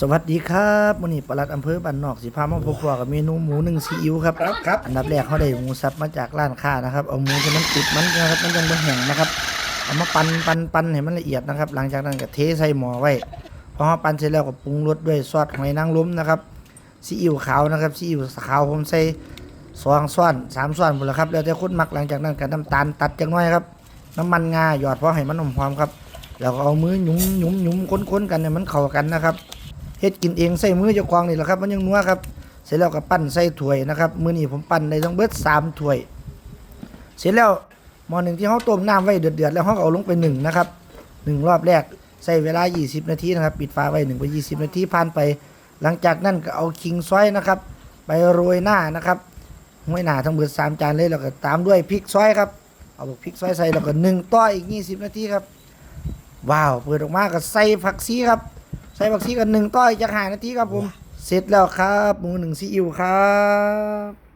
สวัสดีครับวันนี้ปลัดอำเภอบ้านนอกสิพามาพบปะกับเมนูหมูหนึ่งซีอิ๊วครับครับครับอันดับแรกเขาได้หมูสับมาจากร้านค้านะครับเอาหมูที่มันติดมันนะครับมันยังบ่แห้งนะครับเอามาปั่นปั่นปั่นให้มันละเอียดนะครับ หลังจากนั้นก็เทใส่หม้อไว้พอเราปั่นเสร็จแล้วก็ปรุงรสด้วยซอสหอยนางรมนะครับซีอิ๊วขาวนะครับซีอิ๊วขาวผมใส่สองซ้อนสามซ้อนหมดแล้วครับแล้วแต่คนมักหลังจากนั้นก็น้ำตาลตัดจังน้อยครับน้ำมันงาหยอดเพราะให้มันหอมๆครับ แล้วก็เอามือหยุมหยุมหยุมค้นๆกันให้มันเข้ากันนะครับ เฮ็ดกินเองใส่มือเจ้าของนี่แหละครับ มันยังนัวครับ เสร็จแล้วก็ปั้นใส่ถ้วยนะครับ มื้อนี้ผมปั้นได้ทั้งเบิด3ถ้วย เสร็จแล้วหม้อหนึ่งที่เขาต้มน้ำไว้เดือดๆแล้วเขาก็เอาลงไปหนึ่งนะครับหนึ่งรอบแรกใส่เวลา 20 นาทีนะครับ ปิดฝาไว้1ไป20 นาทีผ่านไป หลังจากนั้นก็เอาคิงซอยนะครับ ไปโรยหน้านะครับห้วยหน้าทั้งเบิด3จานเลยแล้วก็ตามด้วยพริกซอยครับเอาพริกซอยใส่แล้วก็นึ่งต่ออีก 20 นาทีครับ ว้าว เปิดออกมาก็ใส่ผักชีครับ ใส่ผักชีกันหนึ่งต้อยจากหานาทีครับผม เสร็จแล้วครับ หมูหนึ่งซีอิ๊วครับ